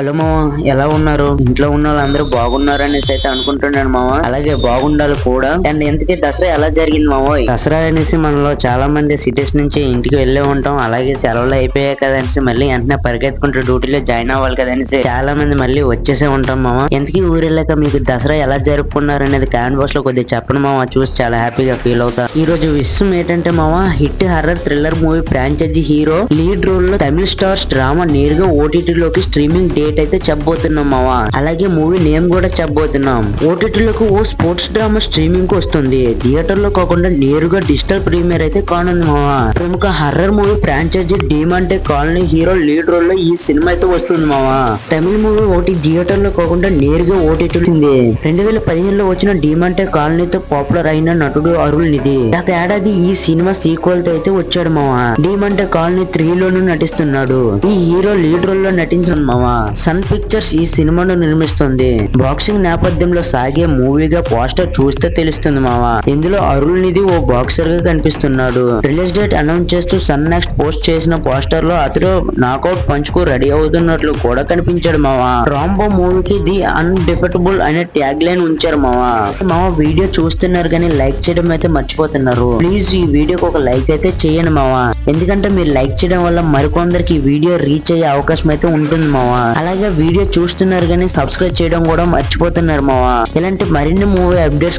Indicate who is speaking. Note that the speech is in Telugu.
Speaker 1: హలో మామ ఎలా ఉన్నారు? ఇంట్లో ఉన్న వాళ్ళందరూ బాగున్నారు అనేసి అయితే అనుకుంటున్నాను మామ. అలాగే బాగుండాలి కూడా. అండ్ ఎందుకే దసరా ఎలా జరిగింది మామ? దసరా అనేసి మనలో చాలా మంది సిటీస్ నుంచి ఇంటికి వెళ్ళే ఉంటాం. అలాగే సెలవులు అయిపోయాయి కదా మళ్ళీ వెంటనే పరిగెత్తుకుంటూ డ్యూటీలో జాయిన్ అవ్వాలి కదా అనేసి చాలా మంది మళ్ళీ వచ్చేసే ఉంటాం మామ. ఎంతకీ ఊరు వెళ్ళాక మీకు దసరా ఎలా జరుపుకున్నారు అనేది కామెంట్ బాక్స్లో కొద్దిగా చెప్పండి మామ. చూసి చాలా హ్యాపీగా ఫీల్ అవుతా. ఈ రోజు విషయం ఏంటంటే మామ hit horror thriller movie franchise hero lead రోల్లో తమిళ స్టార్స్ డ్రామా నేరుగా ఓటీటీ లోకి స్ట్రీమింగ్ డేట్ అయితే చెప్పబోతున్నాం మావా? అలాగే మూవీ నేమ్ కూడా చెప్పబోతున్నాం. ఓటీటీలకు ఓ స్పోర్ట్స్ డ్రామా స్ట్రీమింగ్కు వస్తుంది. థియేటర్లో కాకుండా నేరుగా డిజిటల్ ప్రీమియర్ అయితే కానుంది మావా. ప్రముఖ horror movie franchise Demonte Colony hero lead రోల్లో ఈ సినిమా అయితే వస్తుంది మావా. తమిళ మూవీ ఒకటి థియేటర్లో కాకుండా నేరుగా ఓటీటీ రెండు వేల పదిహేనులో వచ్చిన డిమాంటే కాలనీతో పాపులర్ అయిన నటుడు అరుణ్ నిధి. గత ఏడాది ఈ సినిమా సీక్వెల్తో అయితే వచ్చాడు మావా. డిమాంటే కాలనీ త్రీ లోను నటిస్తున్నాడు. ఈ హీరో లీడ్ రోల్లో నటించిన మావా. సన్ పిక్చర్స్ ఈ సినిమాను నిర్మిస్తుంది. బాక్సింగ్ నేపథ్యంలో సాగే మూవీగా పోస్టర్ చూస్తే తెలుస్తుంది మామ ఇందులో అరుణ్ నిధి ఓ బాక్సర్గా కనిపిస్తున్నాడు. రిలీజ్ డేట్ అనౌన్స్ చేస్తూ సన్ నెక్స్ట్ పోస్ట్ చేసిన పోస్టర్లో అతడు నాకౌట్ పంచుకు రెడీ అవుతున్నట్లు కూడా కనిపించాడు మామ రాంబో మూవీకి ది అన్డిపెటబుల్ అనే ట్యాగ్ లైన్ ఉంచారు మామ మామ వీడియో చూస్తున్నారు కానీ లైక్ చేయడం అయితే మర్చిపోతున్నారు. ప్లీజ్ ఈ వీడియోకి ఒక లైక్ అయితే చేయండి మామ ఎందుకంటే మీరు లైక్ చేయడం వల్ల మరికొందరికి ఈ వీడియో రీచ్ అయ్యే అవకాశం అయితే ఉంటుంది మామ అలాగే వీడియో చూస్తున్నారు కానీ సబ్స్క్రైబ్ చేయడం కూడా మర్చిపోతున్నారు మావా. ఇలాంటి మరిన్ని మూవీ అప్డేట్స్ కోసం